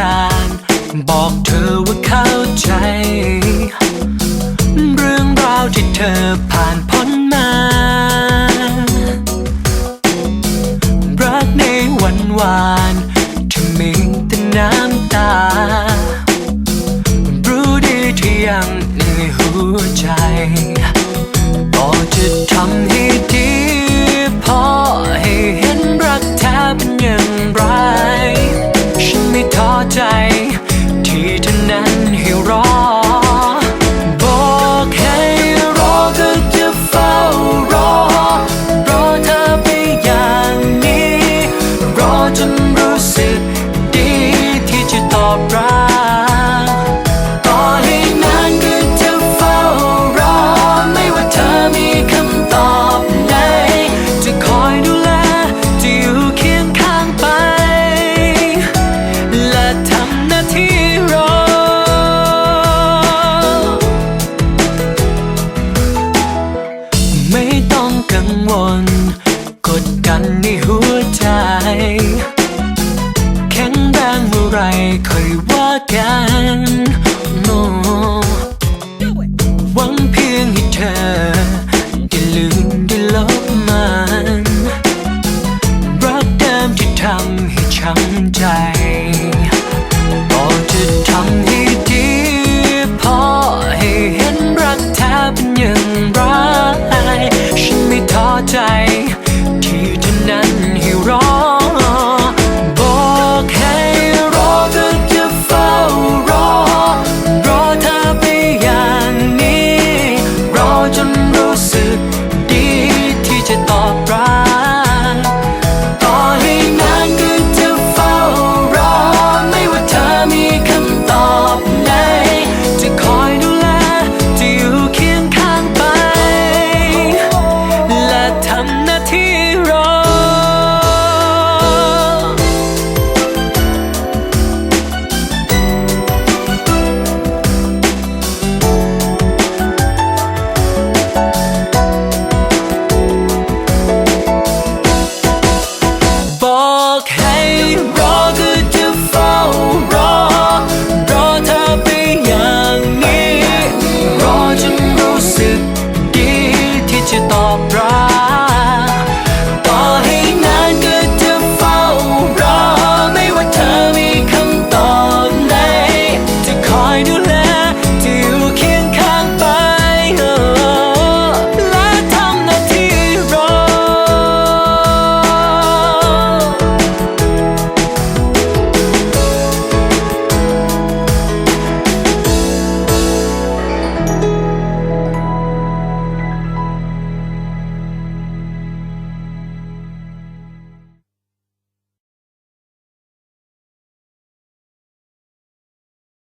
การ บอกเธอว่าเข้าใจ เรื่องราวที่เธอผ่านพ้นมา รักในวันวานที่มีแต่น้ำตา รู้ดีที่ยังในหัวใจ ก็จะทำให้ น กดกันในหัวใจ แข็งแรงเมื่อไรค่อยว่ากัน all bright.